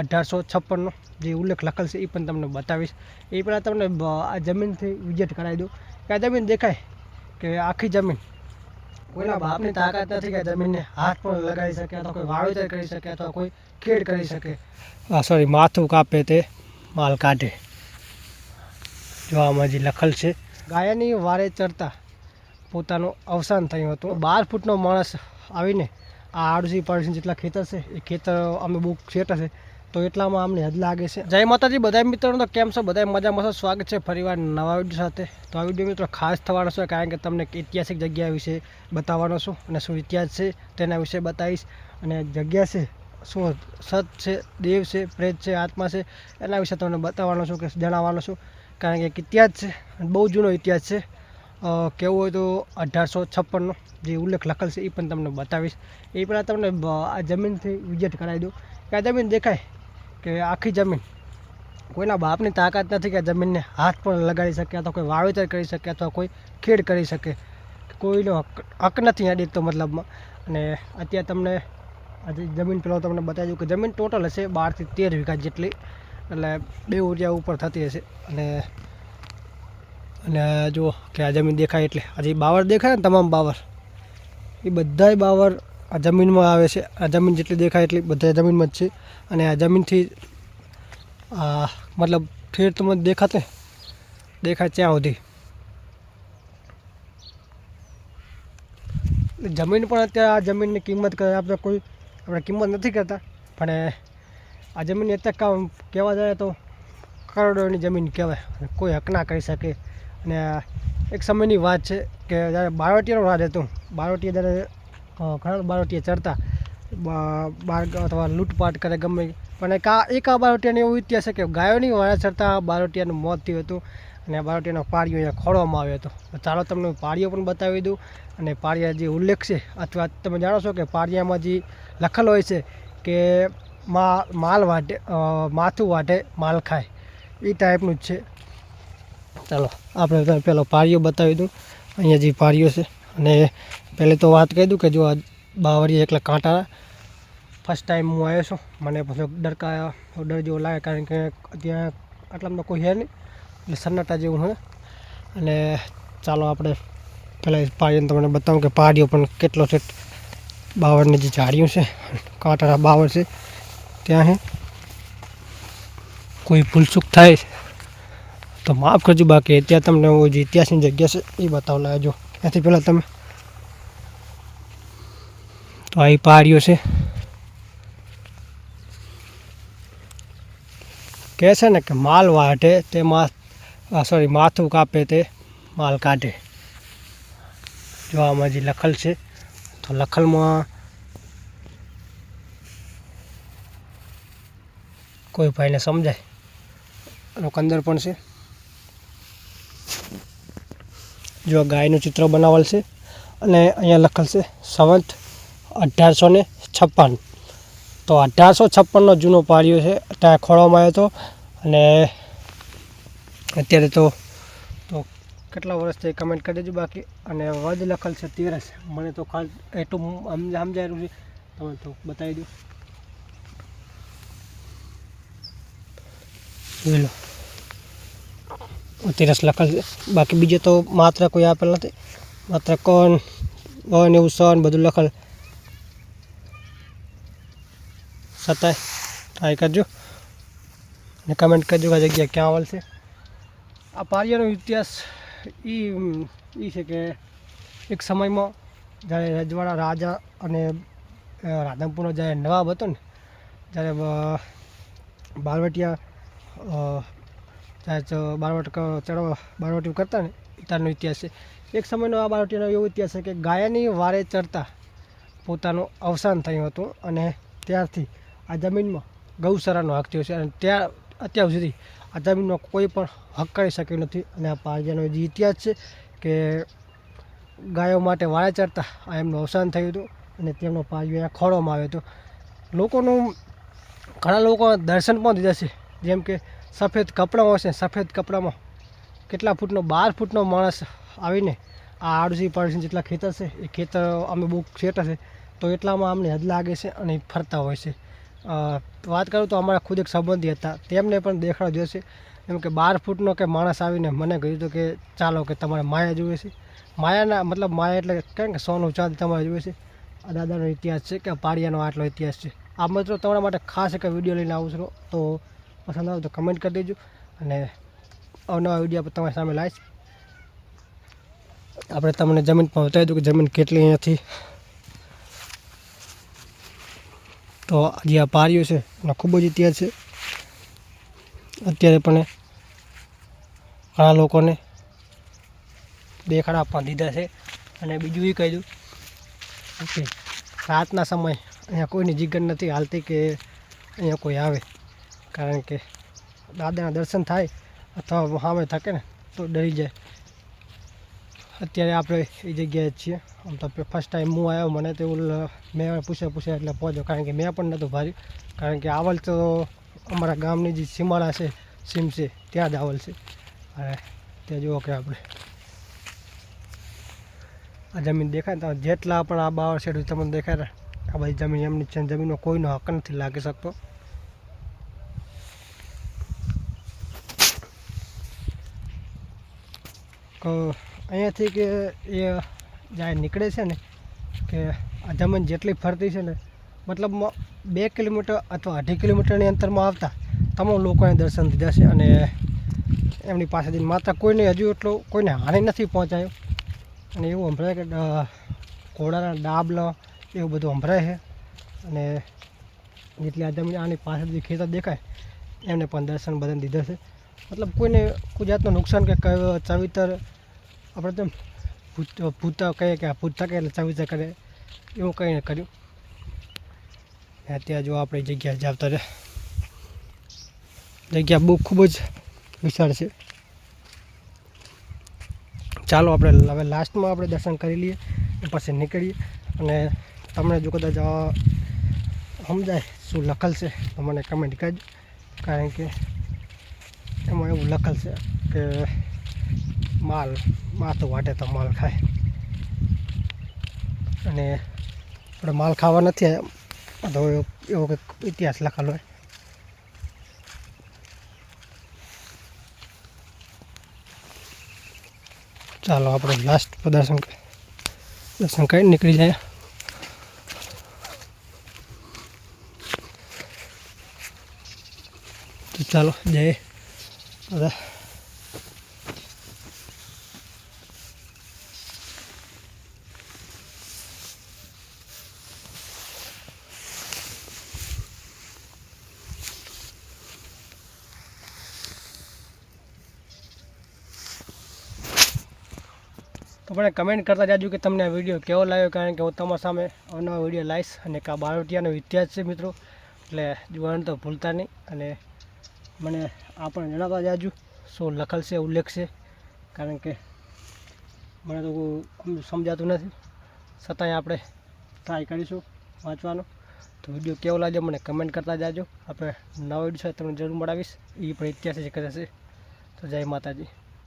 અઢારસો છપ્પનનો જે ઉલ્લેખ લખેલ છે એ પણ તમને બતાવીશ. એ પહેલાં તમને આ જમીનથી વિઝિટ કરાવી દઉં. કે આ જમીન દેખાય કે આખી જમીન. કોઈના બાપની તાકાત નથી કે જમીનને હાથ પણ લગાવી શકે અથવા કોઈ વાવેતર કરી શકે અથવા કોઈ ખેડ કરી શકે. હા સોરી માથું કાપે તે માલ કાઢે. જોવામાં જે લખેલ છે. ગાયની વારે ચડતા પોતાનું અવસાન થયું હતું. બાર ફૂટનો માણસ આવીને આ આડસી પાડોશી જેટલા ખેતર છે, એ ખેતર અમે બહુ સેટ છે. તો એટલામાં આમને હદ લાગે છે. જય માતાજી બધા મિત્રો તો કેમ છો? બધા મજામાં છો? સ્વાગત છે ફરીવાર નવા વીડિયો સાથે. તો આ વીડિયો મિત્રો ખાસ થવાનો છે કારણ કે તમને ઐતિહાસિક જગ્યા વિશે બતાવવાનો છું અને શું ઇતિહાસ છે તેના વિશે બતાવીશ. અને જગ્યા છે શું સત છે, દેવ છે, પ્રેત છે, આત્મા છે એના વિશે તમને બતાવવાનો છું કે જણાવવાનો છું. કારણ કે ઇતિહાસ છે બહુ જૂનો ઇતિહાસ છે. કેવું હોય તો અઢારસો છપ્પનનો જે ઉલ્લેખ લખેલ છે એ પણ તમને બતાવીશ. એ પહેલાં તમને આ જમીનથી વિઝિટ કરાવી દઉં. કે આ જમીન દેખાય. કે આખી જમીન. કોઈના બાપની તાકાત નથી કે જમીનને હાથ પણ લગાડી શકે અથવા કોઈ વાવેતર કરી શકે અથવા કોઈ ખેડ કરી શકે. કોઈનો હક નથી આ તો મતલબમાં. અને અત્યારે તમને આજે જમીન પેલો તમને બતાવી દઉં કે જમીન ટોટલ હશે બારથી તેર વીઘા જેટલી. એટલે બે ઊર્જા ઉપર થતી હશે. અને અને જુઓ કે આ જમીન દેખાય એટલે. આજે બાવર દેખાય ને તમામ બાવર એ બધાય બાવર આ જમીનમાં આવે છે. આ જમીન જેટલી દેખાય એટલી બધા જમીનમાં જ છે. અને આ જમીનથી મતલબ ઠેર તમને દેખાતે દેખાય ત્યાં સુધી. જમીન પણ અત્યારે આ જમીનની કિંમત કરે આપણે કોઈ આપણે કિંમત નથી કરતા પણ આ જમીન અત્યારે કામ કહેવા જાય તો કરોડોની જમીન કહેવાય. કોઈ હક ના કરી શકે. અને એક સમયની વાત છે કે જ્યારે બારોટિયાનો રાજ હતું. બારોટિયા જ્યારે ઘણા બારોટિયા ચડતા. બાર અથવા લૂંટપાટ કરે ગમે. પણ એક આ એક આ બારોટિયાનો એવો ઇતિહાસ છે કે ગાયોની વાળા ચડતા બારોટિયાનું મોત થયું હતું. અને આ બારોટીયાનો પાળીઓ અહીંયા ખોડવામાં આવ્યો હતો. ચાલો તમને પાળીઓ પણ બતાવી દઉં. અને પાળિયા જે ઉલ્લેખ છે, અથવા તમે જાણો છો કે પાળિયામાં જે લખેલ હોય છે કે મા, માલ વાટે માથું વાટે માલ ખાય. એ ટાઈપનું જ છે. ચાલો, આપણે પહેલો પાળીઓ બતાવી દઉં. અહીંયા જે પાળીઓ છે. અને પહેલે તો વાત કહી દઉં કે જો આ બાવરી એકલા કાંટા ફર્સ્ટ ટાઈમ હું આવ્યો છું. મને પછી ડરકા ડર જેવો લાગે કારણ કે ત્યાં આટલામાં કોઈ છે નહીં. એટલે સન્નાટા જેવું હોય. અને ચાલો આપણે પહેલાં પાડીને તમને બતાવું કે પહાડીઓ પણ કેટલો છે. બાવળની જે ઝાડીઓ છે કાંટાના બાવળ છે, ત્યાં હે કોઈ ભૂલચૂક થાય તો માફ કરજો. બાકી ત્યાં તમને હું જે ઇતિહાસની જગ્યા છે એ બતાવવા લાવજો ત્યાંથી પહેલાં તમે તો આ પહાડીઓ છે. કહે છે ને કે માલ વાટે તે સોરી માથું કાપે તે માલ કાઢે. જો આમાં જે લખલ છે. તો લખલમાં કોઈ ભાઈને સમજાય? એનો કંદર પણ છે. જો ગાયનું ચિત્ર બનાવેલ છે. અને અહીંયા લખેલ છે, સંવંત અઢારસો ને છપ્પન. તો અઢારસો છપ્પનનો જૂનો પાળ્યો છે, ત્યાં ખોળવામાં આવ્યો હતો અને અત્યારે તો તો કેટલા વર્ષથી કમેન્ટ કરી દેજો બાકી. અને વધ લખેલ છે તેરસ મને તો ખાલી એટલું સમજાય છે. તમે તો બતાવી દો જોઈ લો. તેરસ લખેલ બાકી બીજે તો માત્ર કોઈ આપેલ નથી. માત્ર કોણ વન એવું સન બધું લખેલ. છતાંય ટ્રાય કરજો અને કમેન્ટ કરજો આ જગ્યા ક્યાં આવેલ છે આ પારિયાનો ઇતિહાસ એ એ છે કે એક સમયમાં જ્યારે રજવાડા રાજા અને રાધનપુરનો જ્યારે નવાબ હતો ને જ્યારે બારવટિયા જ્યારે બારવટ ક- ચડવા બારવટી કરતા ને એ ઇતિહાસ છે એક સમયનો આ બારવટીનો એવો ઇતિહાસ છે કે ગાયની વારે ચડતા પોતાનું અવસાન થયું હતું અને ત્યારથી આ જમીનમાં ગૌશાળાનો હક થયો છે અને ત્યાં અત્યાર સુધી આ જમીનનો કોઈ પણ હક કરી શક્યો નથી અને આ પારિયાનો જે ઇતિહાસ છે કે ગાયો માટે વાળા ચડતા આ એમનું અવસાન થયું હતું અને તેમનો પારિયો અહીંયા ખોળવામાં આવ્યો હતો. લોકોનું ઘણા લોકો દર્શન પણ દીધા છે. જેમ કે સફેદ કપડાં હોય છે સફેદ કપડામાં કેટલા ફૂટનો, બાર ફૂટનો માણસ આવીને આ આડુસી પાડોશી જેટલા ખેતર છે, એ ખેતર અમે બહુ ખેતર છે, તો એટલામાં અમને હદ લાગે છે અને ફરતા હોય છે. વાત કરું તો અમારા ખુદ એક સંબંધી હતા. તેમને પણ દેખાડો જોશે. એમ કે બાર ફૂટનો કે માણસ આવીને મને કહ્યું હતું કે ચાલો કે તમારે માયા જોઈએ છે. માયાના મતલબ માયા એટલે કેમ કે સોનું ચાંદ તમારે જોઈએ છે. આ દાદાનો ઇતિહાસ છે કે પાડિયાનો આટલો ઇતિહાસ છે. આ મિત્રો તમારા માટે ખાસ એક વીડિયો લઈને આવું છું. તો પસંદ આવે તો કમેન્ટ કરી દેજો. અને અવનવા વીડિયો તમારી સામે લાવીશ આપણે તમને જમીન પણ બતાવી દઉં કે જમીન કેટલી અહીંયાથી તો જે આ પારીઓ છે, એનો ખૂબ જ ઇતિહાસ છે. અત્યારે પણ ઘણા લોકોને દેખાડા પણ દીધા છે. અને બીજું એ કહી દઉં કે રાતના સમય અહીંયા કોઈની જીગર નથી હાલતી કે અહીંયા કોઈ આવે. કારણ કે દાદાના દર્શન થાય અથવા સામે થકે ને તો ડરી જાય. અત્યારે આપણે એ જગ્યાએ જ છીએ. આમ તો ફર્સ્ટ ટાઈમ હું આવ્યો, મને તો એવું મેં પૂછે પૂછે એટલે પહોંચ્યો. કારણ કે મેં પણ નહોતું ભાર્યું. કારણ કે આવલ તો અમારા ગામની જે સીમાડા છે, સીમ છે, ત્યાં જ આવલ છે. અને ત્યાં જુઓ કે આપણે આ જમીન દેખાય તો જેટલા પણ આ બાવળ શેડ તમને દેખાય આ બધી જમીન એમની છે જમીનનો કોઈનો હક નથી લાગી શકતો. તો અહીંયાથી કે એ જ્યાં નીકળે છે ને, કે આ જમીન જેટલી ફરતી છે ને, મતલબ બે કિલોમીટર અથવા અઢી કિલોમીટરની અંતરમાં આવતા તમામ લોકોને દર્શન દીધા છે અને એમની પાસેથી માત્ર કોઈને હજુ એટલો, કોઈને હાનિ નથી પહોંચાયો. અને એવું સંભળાય કે ઘોડાના ડાબલા એવું બધું સંભળાય છે. અને જેટલી આ જમીન આની પાસેથી ખેતર દેખાય, એમને પણ દર્શન બધાને દીધા છે. મતલબ કોઈને કોઈ જાતનું નુકસાન કે ચવિતર આપણે તેમ ભૂત ભૂત કહીએ કે આ ભૂત એટલે ચવિતર કરે. એવું કંઈ કર્યું. ને અત્યારે જો આપણે જગ્યા જાવતા રહે. જગ્યા બહુ ખૂબ જ વિશાળ છે. ચાલો આપણે હવે લાસ્ટમાં આપણે દર્શન કરી લઈએ પછી નીકળીએ. અને તમને જો કદાચ સમજાય શું લખેલ છે તો મને કમેન્ટ કરજો. કારણ કે એમાં એવું લખેલ છે કે માલ, માથું વાટે તો માલ ખાય. અને આપણે માલ ખાવા નથી તો એવો કંઈક ઇતિહાસ લખેલો હોય. ચાલો, આપણે લાસ્ટ પ્રદર્શન દર્શન કરીને નીકળી જાય. તો ચાલો, જય. બધા તો મને કમેન્ટ કરતા જાજો કે તમને આ વીડિયો કેવો લાગ્યો? કારણ કે હું તમારા સામે અવનવા વીડિયો લાવીશ અને કા બારોટિયાનો ઇતિહાસ છે મિત્રો. એટલે જોવાનું તો ભૂલતા નહીં. અને મને આ પણ જણાવતા જાજો શું લખલશે ઉલ્લેખ છે. કારણ કે મને તો સમજાતું નથી. છતાંય આપણે ટ્રાય કરીશું વાંચવાનો. તો વીડિયો કેવો લાગ્યો મને કમેન્ટ કરતા જાજો. આપણે નવો વીડિયો છે તમને જરૂર મળાવીશ. એ પણ ઇતિહાસ જ છે. તો જય માતાજી.